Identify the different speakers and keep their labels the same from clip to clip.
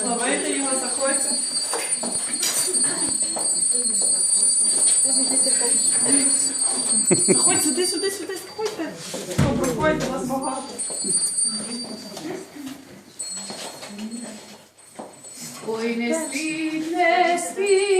Speaker 1: Славити його заходьте. Заходь сюди, сюди, сюди, заходьте. Проходьте, вас багато.
Speaker 2: Ой, не спіть, не спіть,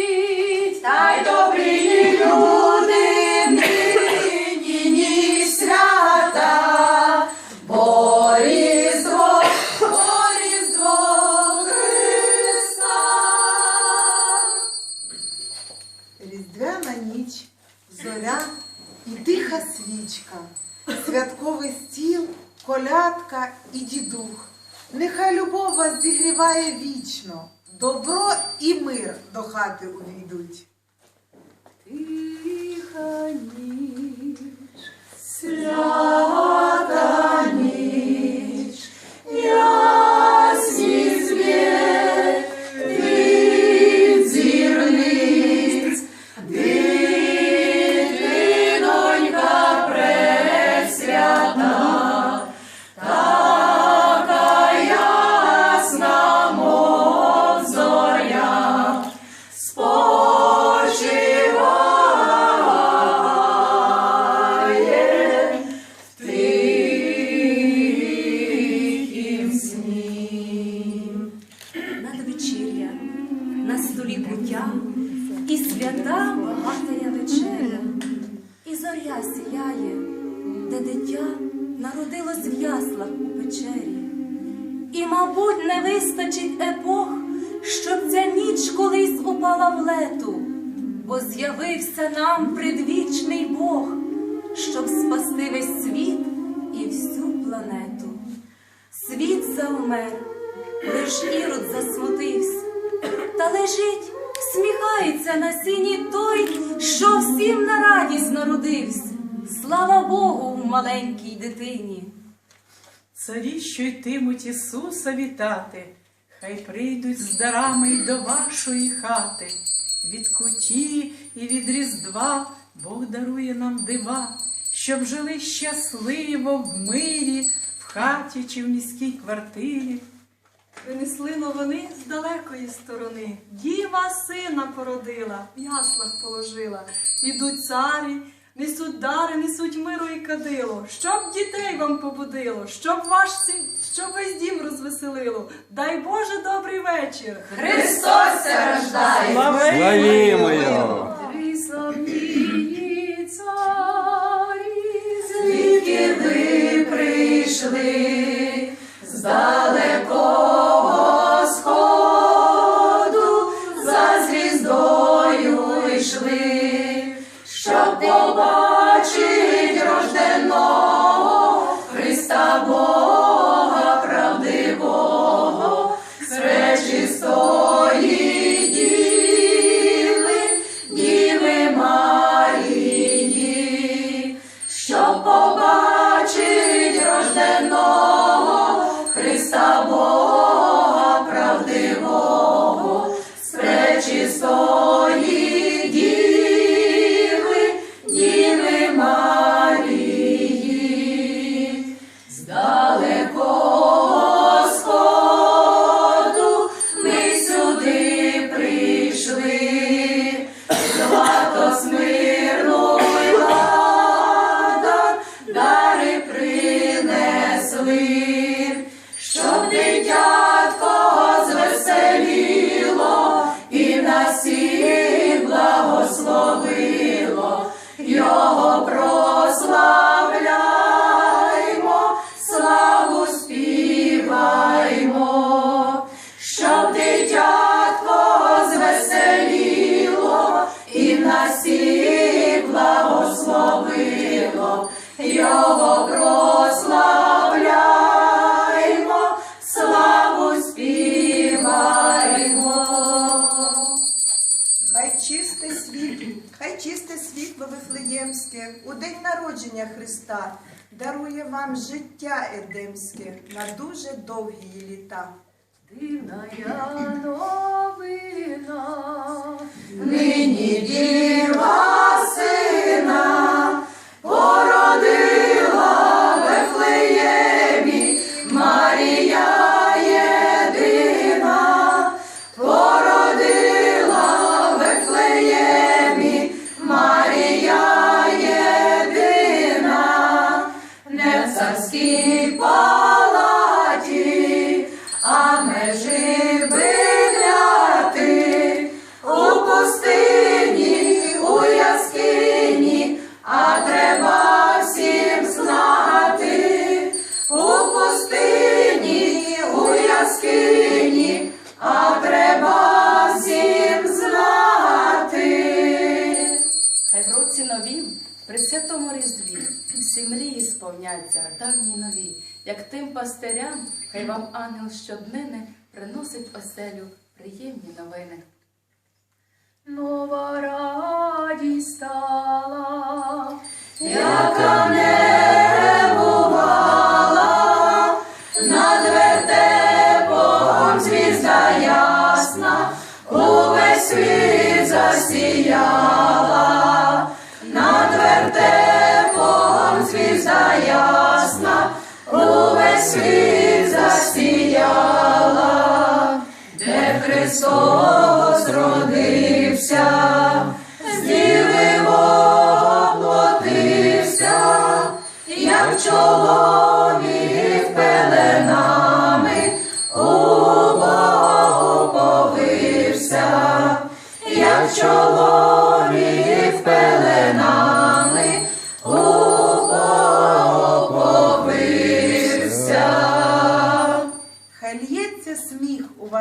Speaker 3: колядка і дідух. Нехай любов вас зігріває вічно, добро і мир до хати увійдуть.
Speaker 2: Тиха ніч, свята
Speaker 4: на столі пуття, і свята багатая вечеря, і зоря сіяє, де дитя народилось в яслах у печері. І, мабуть, не вистачить епох, щоб ця ніч колись упала в лету, бо з'явився нам предвічний Бог, щоб спасти весь світ і всю планету. Світ завмер, лиш ірод засмутився, та лежить, сміхається на сіні той, що всім на радість народився. Слава Богу в маленькій дитині.
Speaker 1: Царі, що йтимуть Ісуса вітати, хай прийдуть з дарами й до вашої хати. Від куті і від Різдва Бог дарує нам дива, щоб жили щасливо в мирі, в хаті чи в міській квартирі.
Speaker 5: Принесли новини з далекої сторони. Діва сина породила, в яслах положила. Ідуть царі, несуть дари, несуть миру і кадило, щоб дітей вам побудило, щоб ваш щоб весь дім розвеселило. Дай Боже добрий вечір.
Speaker 2: Христос се рождає.
Speaker 6: Славімо його!
Speaker 2: Царі, звідки ви прийшли з Вифлеємське у день народження Христа дарує вам життя едемське на дуже довгі літа. Дивна я новина,
Speaker 3: нині діва царській палаті, а межі вигляти у пустині, у яскині, а треба всім знати, у пустині,
Speaker 2: у яскині, а треба всім знати.
Speaker 7: Хай в році новім при святому різдві всі мрії сповняться, давні нові, як тим пастирям, хай вам ангел щоднини приносить оселю приємні новини. Нова радість стала,
Speaker 2: яка не світ засіяла, де Христос родився, з діви як чоловік пеленами у як чоловік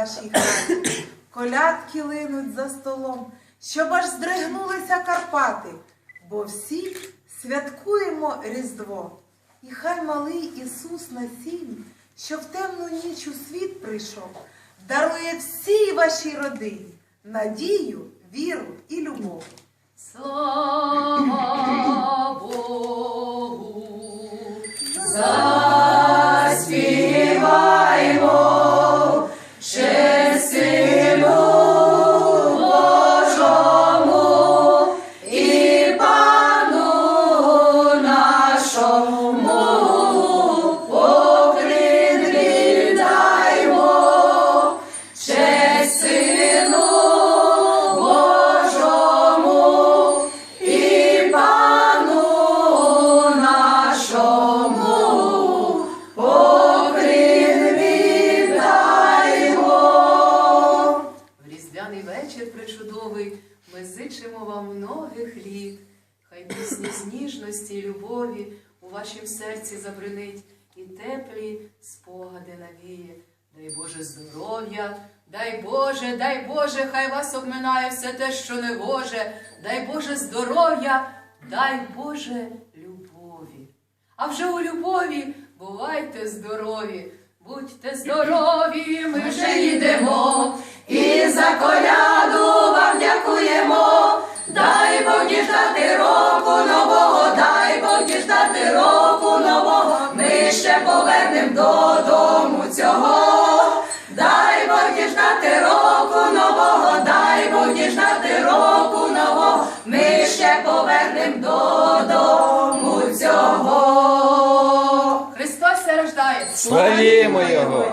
Speaker 3: вашій хаті, колядки линуть за столом, щоб аж здригнулися Карпати, бо всі святкуємо Різдво. І хай малий Ісус на сім, що в темну ніч у світ прийшов, дарує всій вашій родині надію, віру і любов.
Speaker 7: слава Богу.
Speaker 8: Любові у вашім серці забринить і теплі спогади навіє. Дай Боже здоров'я, дай Боже, дай Боже, хай вас обминає все те, що не гоже. Дай Боже здоров'я, дай Боже любові. А вже у любові бувайте здорові, будьте здорові, ми вже йдемо.
Speaker 6: Славімо Його!